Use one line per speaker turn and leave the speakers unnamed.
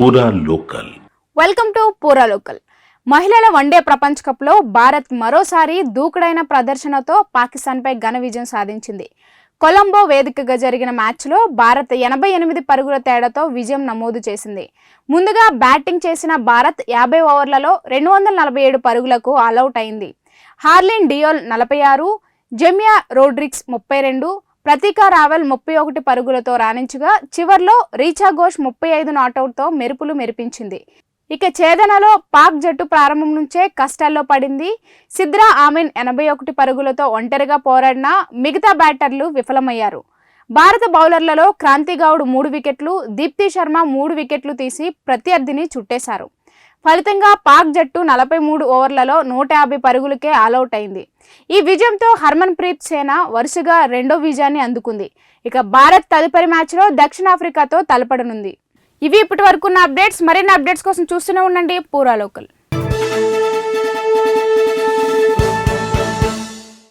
పూరా local
welcome to పూరా local మహిళల వన్డే ప్రపంచ కప్లో భారత్ మరోసారి దూకుడైన ప్రదర్శనతో పాకిస్తాన్పై ఘన విజయం సాధించింది. కొలంబో వేదికగా జరిగిన మ్యాచ్లో భారత్ ఎనభై ఎనిమిది పరుగుల తేడాతో విజయం నమోదు చేసింది. ముందుగా బ్యాటింగ్ చేసిన భారత్ యాభై ఓవర్లలో రెండు వందల నలభై ఏడు పరుగులకు ఆలౌట్ అయింది. హార్లిన్ డియోల్ నలభై ఆరు జెమియా రోడ్రిక్స్ ముప్పై రెండు ప్రతీకా రావెల్ ముప్పై ఒకటి పరుగులతో రాణించగా చివర్లో రీచా ఘోష్ ముప్పై ఐదు నాటౌట్తో మెరుపులు మెరిపించింది. ఇక ఛేదనలో పాక్ జట్టు ప్రారంభం నుంచే కష్టాల్లో పడింది. సిద్రా ఆమెన్ ఎనభై ఒకటి పరుగులతో ఒంటరిగా పోరాడిన మిగతా బ్యాటర్లు విఫలమయ్యారు. భారత బౌలర్లలో క్రాంతిగౌడ్ మూడు వికెట్లు దీప్తి శర్మ మూడు వికెట్లు తీసి ప్రత్యర్థిని చుట్టేశారు. ఫలితంగా పాక్ జట్టు నలభై మూడు ఓవర్లలో నూట యాభై పరుగులకే ఆలౌట్ అయింది. ఈ విజయంతో హర్మన్ ప్రీత్ సేన వరుసగా రెండో విజయాన్ని అందుకుంది. ఇక భారత్ తదుపరి మ్యాచ్లో దక్షిణాఫ్రికాతో తలపడనుంది. ఇవి ఇప్పటి వరకు ఉన్న అప్డేట్స్. మరిన్ని అప్డేట్స్ కోసం చూస్తూనే ఉండండి. పూరా లోకల్.